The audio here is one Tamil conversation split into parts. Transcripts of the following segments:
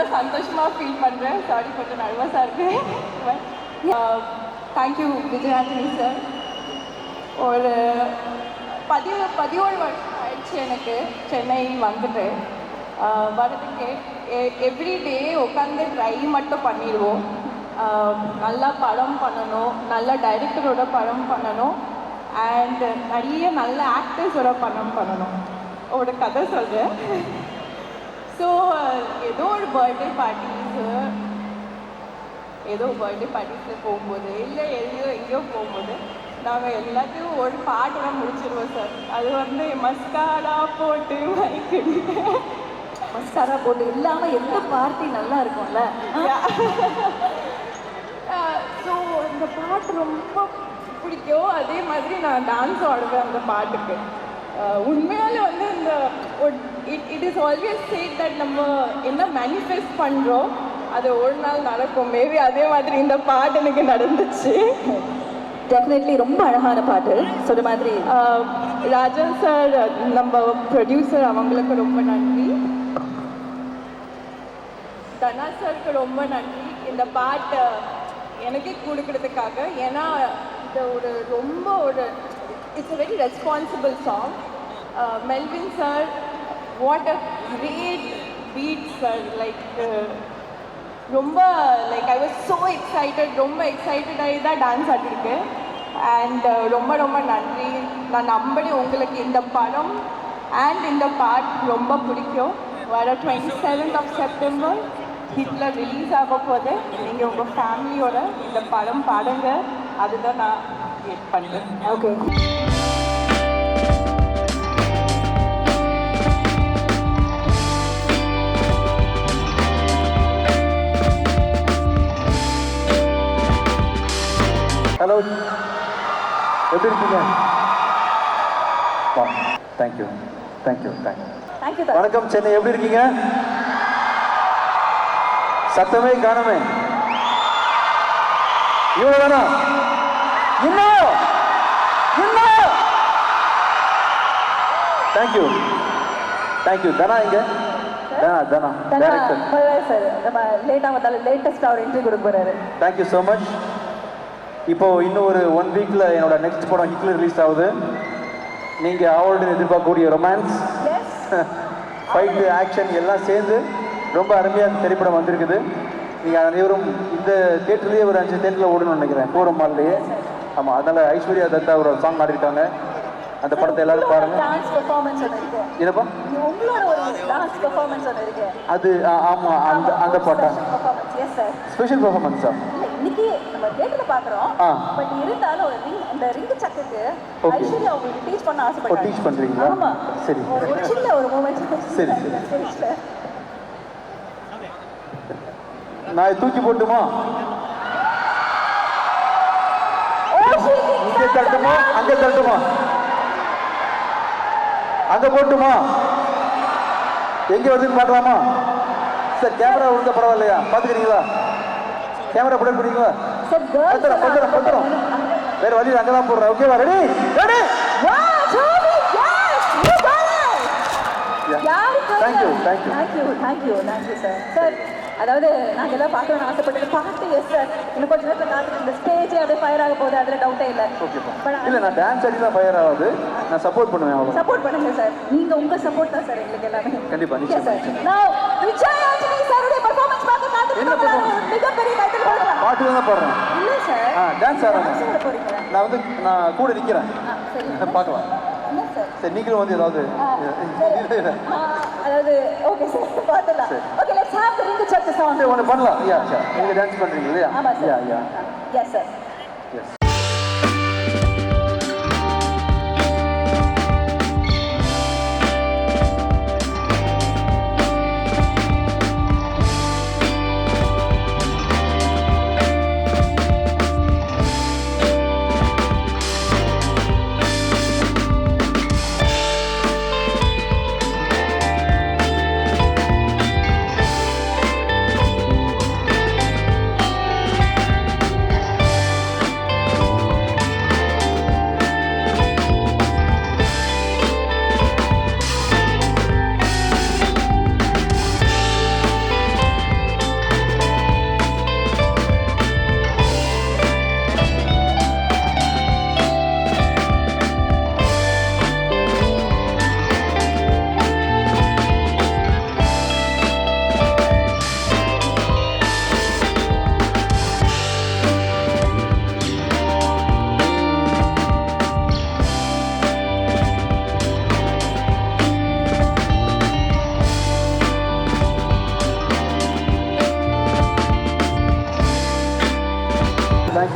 நான் ரொம்ப சந்தோஷமாக ஃபீல் பண்ணுறேன் சாரி கொஞ்சம் நர்வஸாக இருக்கு. பட் தேங்க்யூ விஜயாண்டனி சார் ஒரு பதி பதினோரு வருஷம் ஆயிடுச்சு எனக்கு சென்னை வந்துட்டு. Uh, வரதுக்கு எவ்ரி டே உட்காந்து ட்ரை மட்டும் பண்ணிடுவோம். Uh, நல்லா படம் பண்ணணும். நல்ல டைரக்டரோட படம் பண்ணணும். அண்ட் நிறைய நல்ல ஆக்டர்ஸோட படம் பண்ணணும். ஒரு கதை சொல்கிறேன் ஸோ ஏதோ ஒரு பர்த்டே பார்ட்டிஸு ஏதோ பர்த்டே பார்ட்டிஸில் போகும்போது இல்லை எங்கேயோ எங்கேயோ போகும்போது நாங்கள் எல்லாத்தையும் ஒரு பாட்டெல்லாம் முடிச்சிருவோம் சார் அது வந்து மஸ்காரா போட்டு மைக்கடி மஸ்காரா போட்டு இல்லாமல் எந்த பார்ட்டி நல்லா இருக்கும்ல? ஸோ இந்த பாட்டு ரொம்ப பிடிக்கும். அதே மாதிரி நான் டான்ஸ் ஆடுவேன் அந்த பாட்டுக்கு அஹ் உண்மையாலே வந்து இந்த it it is always said that நம்ம என்ன மேனிஃபெஸ்ட் பண்ணுறோம் அது ஒரு நாள் நடக்கும். மேபி அதே மாதிரி இந்த பாட்டு எனக்கு நடந்துச்சு. டெஃபினெட்லி ரொம்ப அழகான பாட்டு. சொன்ன மாதிரி ஆஹ் ராஜன் சார் நம்ம ப்ரொடியூசர் அவங்களுக்கு ரொம்ப நன்றி. தனா சாருக்கு ரொம்ப நன்றி. இந்த பாட்டை எனக்கே கொடுக்கறதுக்காக ஏன்னா இது ஒரு ரொம்ப ஒரு it's a very responsible song Melvin sir what a great beat sir like ரொம்ப like I was so excited ரொம்ப எக்ஸைட்டட் ஆகி தான் டான்ஸ் ஆடிருக்கேன் அண்ட் ரொம்ப ரொம்ப நன்றி. நான் நம்படி உங்களுக்கு இந்த படம் அண்ட் இந்த பாட் ரொம்ப பிடிக்கும். வர twenty seventh of September Hitler release ஆக போது நீங்கள் உங்கள் ஃபேமிலியோட இந்த படம் பாடுங்க. அதுதான் நான் வெயிட் பண்ணுறேன் ஓகே வா தேங்க்யூ தேங்க்யூ தேங்க்யூ வணக்கம் சென்னை. எப்படி இருக்கீங்க? சத்தமே காணுமே. இவ்வளவு தானா இன்னும் இன்னும் தேங்க்யூ தேங்க்யூ தனா இங்க லேட்டாக வந்தாலும் லேட்டஸ்ட்டாக ஒரு இன்டர்வியூ கொடுக்க போறாரு. தேங்க்யூ ஸோ மச் இப்போ இன்னும் ஒரு ஒன் வீக்கில் என்னோட நெக்ஸ்ட் படம் ஹிட்லர் ரிலீஸ் ஆகுது. நீங்கள் ஆவலுடன் எதிர்பார்க்கக்கூடிய ரொமான்ஸ் ஃபைட்டு ஆக்ஷன் எல்லாம் சேர்ந்து ரொம்ப அருமையாக திரைப்படம் வந்திருக்குது. நீங்கள் அனைவரும் இந்த தேட்டர்லேயே ஒரு அஞ்சு தேட்டரில் ஓடணும்னு நினைக்கிறேன். போகிற மால்லையே ஆமாம் அதனால் ஐஸ்வர்யா தத்தா ஒரு சாங் ஆடிருக்காங்க. அந்த படத்தை எல்லாரும் இருக்கு? என்னப்பா? அது ஆமாம் அந்த அந்த பாட்டா? ஸ்பெஷல் பெர்ஃபார்மன்ஸா இன்னைக்கு நம்ம தேட்டர்ல பாக்குறோம். பட் இருந்தாலும் ஒரு ரிங் அந்த ரிங் சக்குக்கு. ஐஸ்வர்யா உங்களுக்கு டீச் பண்ண ஆசைப்பட்டாங்க டீச் பண்ணுறீங்களா ஆமா. சரி. ஒரு சின்ன ஒரு மூமெண்ட் சரி, சரி. நான் தூக்கி போட்டுமா? இங்கே தட்டுமா? அங்கே தட்டுமா? அங்கே போட்டுமா? எங்கே வருதுன்னு பார்க்கலாமா சார் கேமரா விழுந்த பரவாயில்லையா? பார்த்துக்கிறீங்களா கேமரா பண்ணீங்களா சார் பத்திரம் பத்திரம் பத்திரம். வேற வழி அங்கே தான் போடுறேன் ஓகேவா ready ready thank you. Thank you thank you thank you sir sir அதாவது நாங்கள் எல்லாம் பார்க்கணும்னு ஆசைப்பட்டது பாட்டு எஸ் சார் இன்னும் கொஞ்ச நேரத்தில் காத்துட்டு இந்த ஸ்டேஜே அப்படியே ஃபயர் ஆக போகுது அதில் டவுட்டே இல்லை. இல்லை நான் டான்ஸ் ஆடி தான் ஃபயர் ஆகாது. நான் சப்போர்ட் பண்ணுவேன் சப்போர்ட் பண்ணுங்க சார் நீங்க உங்க சப்போர்ட் தான் சார் எங்களுக்கு எல்லாமே. கண்டிப்பா, நிச்சயமா, சார். நான் விஜய் என்ன இருக்கேன். performance? மிகப்பெரிய டைட்டில் கொடுக்கலாம் பாட்டு தான் பாடுறேன். இல்ல சார் ஆ டான்ஸ் ஆடுறேன். நான் வந்து நான் கூட நிற்கிறேன் சரி. பார்க்கலாம். சார் சரி நீங்களும் வந்து ஏதாவது சரி. அதாவது ஓகே சார் பார்த்துலாம் சரி. Okay let's have the ring church song சரி ஒன்று பண்ணலாம். யா யா நீங்கள் டான்ஸ் பண்ணுறீங்க இல்லையா? Yeah sir yeah yes sir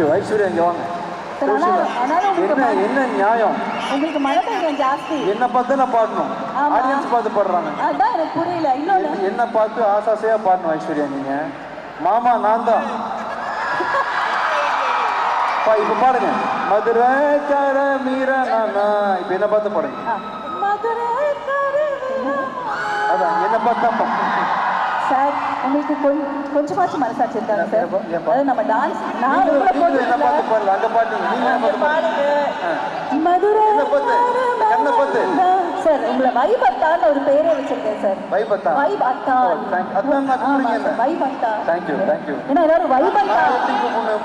thank you Aishwarya இங்கே வாங்க. என்ன நியாயம்? உங்களுக்கு மழை பெய்யும் ஜாஸ்தி. என்ன பார்த்து நான் பாடணும். ஆடியன்ஸ் பார்த்து பாடுறாங்க. அதான் எனக்கு புரியல. என்ன- பார்த்து ஆசாசையா பாடணும் ஐஸ்வர்யா நீங்க? மாமா நான் தான். இப்ப பாடுங்க. மதுரை கர மீர நானா. இப்ப என்ன பார்த்து பாடுங்க. மதுரை கருவிழா. அதான் என்ன பார்த்து. சார் உங்களுக்கு கொஞ்ச கொஞ்சமாச்சும் மனசாட்சி இருக்காங்க சார்? அதாவது நம்ம டான்ஸ் நான் உங்களை போட்டு. மதுரை? சார் உங்களை வைபத்தான்னு ஒரு பேரே வச்சிருக்கேன் சார். கூப்பிடுங்க என்ன? வைபத்தான் தேங்க்யூ தேங்க்யூ ஏன்னா எல்லாரும் வைபத்தா.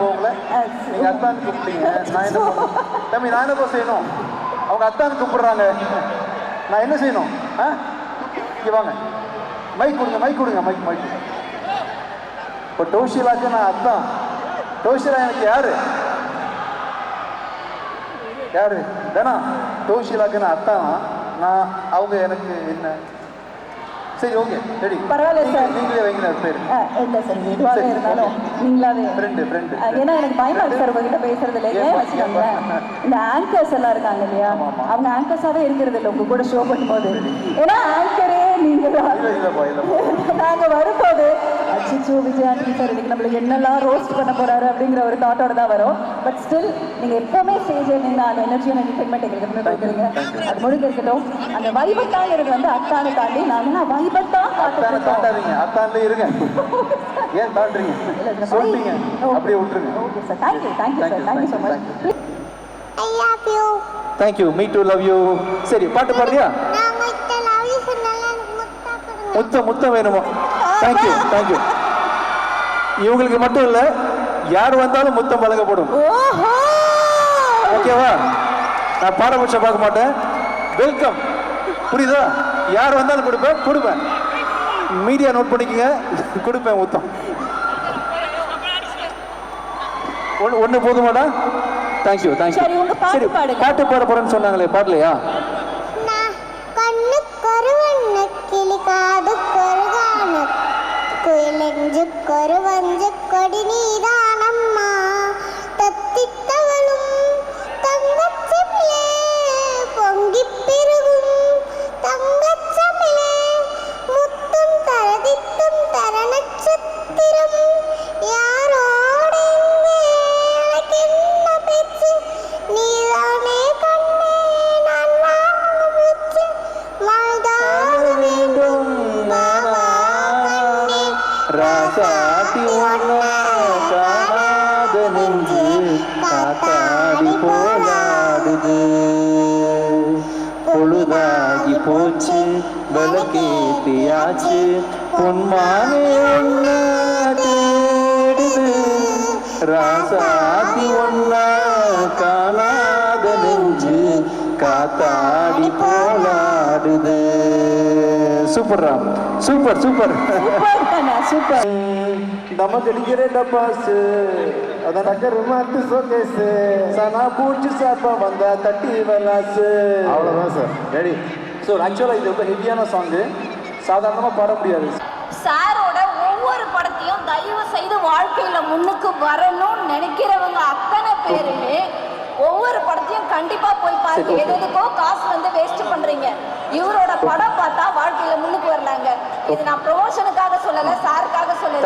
உங்களை? நீங்க அத்தான் கூப்பிட்டீங்க. நான் என்ன தம்பி நான் என்ன செய்யணும்? அவங்க அத்தான் கூப்பிடுறாங்க. நான் என்ன செய்யணும்? ஆ? இங்க வாங்க. மைக் கொடுங்க மைக் கொடுங்க மைக் மைக் இப்போ டோஷிலாக்கு நான் அத்தான் டோஷிலா எனக்கு யாரு? யாரு? தானா டோஷிலாக்கு நான் அத்தான் நான் அவங்க எனக்கு என்ன? சரி ஓகே ரெடி பரவாயில்ல சார். நீங்களே வைங்க பேர். இல்ல சார் இது எதுவாக சரி, இருந்தாலும் நீங்களாவே. ஃப்ரெண்டு ஃப்ரெண்டு ஏன்னா எனக்கு பயமா இருக்கு சார் உங்ககிட்ட பேசுறதுல ஏன்பா? இந்த ஆங்கர்ஸ் எல்லாம் இருக்காங்க இல்லையா. அவங்க ஆங்கர்ஸாவே இருக்கிறது இல்லை உங்க கூட ஷோ பண்ணும்போது. ஏன்னா ஆங்கரே நீங்க தான் இல்லை இல்லைப்பா இல்லைப்பா நாங்க வரும்போது அச்சிச்சோ விஜயாண்டி சார் இன்னைக்கு நம்மளுக்கு என்னெல்லாம் ரோஸ்ட் பண்ண போறாரு அப்படிங்கிற ஒரு தாட்டோட தான் வரும். பட் ஸ்டில் நீங்க எப்பவுமே ஸ்டேஜில் நின்று அந்த எனர்ஜி அண்ட் என்டர்டைன்மெண்ட் எங்களுக்கு எப்பவுமே கொடுக்குறீங்க அது முடிஞ்ச இருக்கட்டும். அந்த வைபத்தாங்கிறது வந்து அத்தானை தாண்டி நாங்க வைபத்தா அத்தானை தாண்டாதீங்க. அத்தாண்டே இருங்க. ஏன் தாண்டுறீங்க? சொல்லிட்டீங்க அப்படியே விட்டுருங்க. Okay sir thank you thank you sir thank you so much I love you. Thank you me too love you சரி பாட்டு பாடுறியா? முத்தம் முத்தம் வேணுமா? தேங்க்யூ தேங்க்யூ இவங்களுக்கு மட்டும் இல்லை யார் வந்தாலும் முத்தம் வழங்கப்படும். ஓஹோ! ஓகேவா நான் பாரபட்சம் பார்க்க மாட்டேன். வெல்கம் புரியுதா? யார் வந்தாலும் கொடுப்பேன் கொடுப்பேன். மீடியா நோட் பண்ணிக்கங்க. கொடுப்பேன் முத்தம். ஒன்று போதுமாடா? தேங்க்யூ தேங்க்யூ சரி. பாட்டு பாட போறேன்னு சொன்னாங்களே பாடலையா? குயிலெஞ்சுக்கொரு வஞ்ச கொடி நீதான் போச்சு விளக்கேத்தியாச்சு பொன்மானே ஒன்னா தேடுது. ராசாத்தி ஒன்னா காணாத நெஞ்சு காத்தாடி போலாடுது. Super super super. தானே சூப்பர். நமக்கடிக்கிற டப்பாஸ் அதான் நகர் மாத்து சோகேஸ் சனா பூச்சி சாப்பா வந்தா தட்டி வலாஸ் அவ்வளோதான் சார் ரெடி ஸோ ஆக்சுவலாக இது ரொம்ப ஹெவியான சாங்கு சாதாரணமாக பாட முடியாது. சாரோட ஒவ்வொரு படத்தையும் தயவு செய்து வாழ்க்கையில முன்னுக்கு வரணும்னு நினைக்கிறவங்க அத்தனை பேருமே ஒவ்வொரு படத்தையும் கண்டிப்பா போய் பாருங்க. எதுக்கோ காசு வந்து வேஸ்ட் பண்றீங்க. இவரோட படம் பார்த்தா வாழ்க்கையில முன்னுக்கு வரலாங்க. இது நான் ப்ரொமோஷனுக்காக சொல்லல சாருக்காக சொல்லல.